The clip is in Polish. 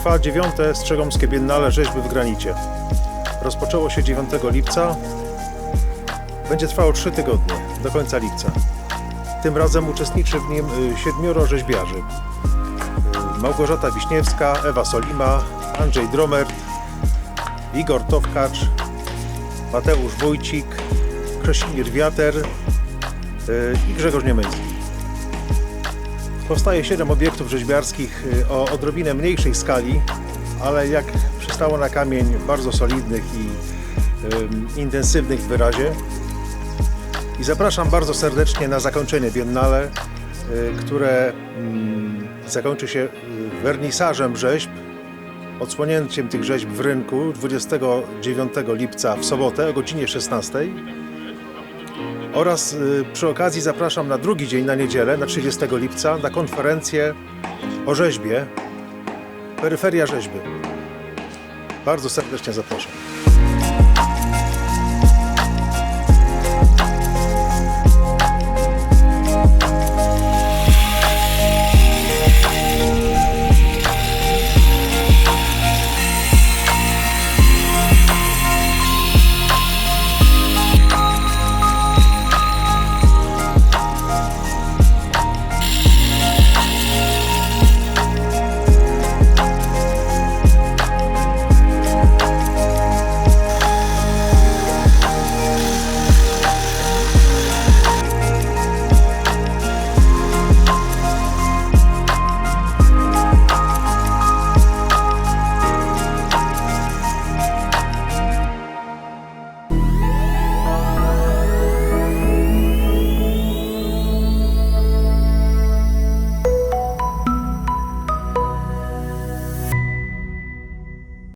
trwa dziewiąte Strzegomskie Biennale Rzeźby w Granicie. Rozpoczęło się 9 lipca. Będzie trwało 3 tygodnie, do końca lipca. Tym razem uczestniczy w nim y, siedmioro rzeźbiarzy. Y, Małgorzata Wiśniewska, Ewa Solima, Andrzej Dromert, Igor Towkacz, Mateusz Wójcik, Krzesimir Wiater y, i Grzegorz Niemyński. Powstaje 7 obiektów rzeźbiarskich y, o odrobinę mniejszej skali, ale jak przystało na kamień bardzo solidnych i ym, intensywnych w wyrazie. I zapraszam bardzo serdecznie na zakończenie Biennale, y, które mm, zakończy się y, wernisażem rzeźb, odsłonięciem tych rzeźb w rynku 29 lipca w sobotę o godzinie 16. Oraz y, przy okazji zapraszam na drugi dzień, na niedzielę, na 30 lipca, na konferencję o rzeźbie, peryferia rzeźby. Bardzo serdecznie zapraszam.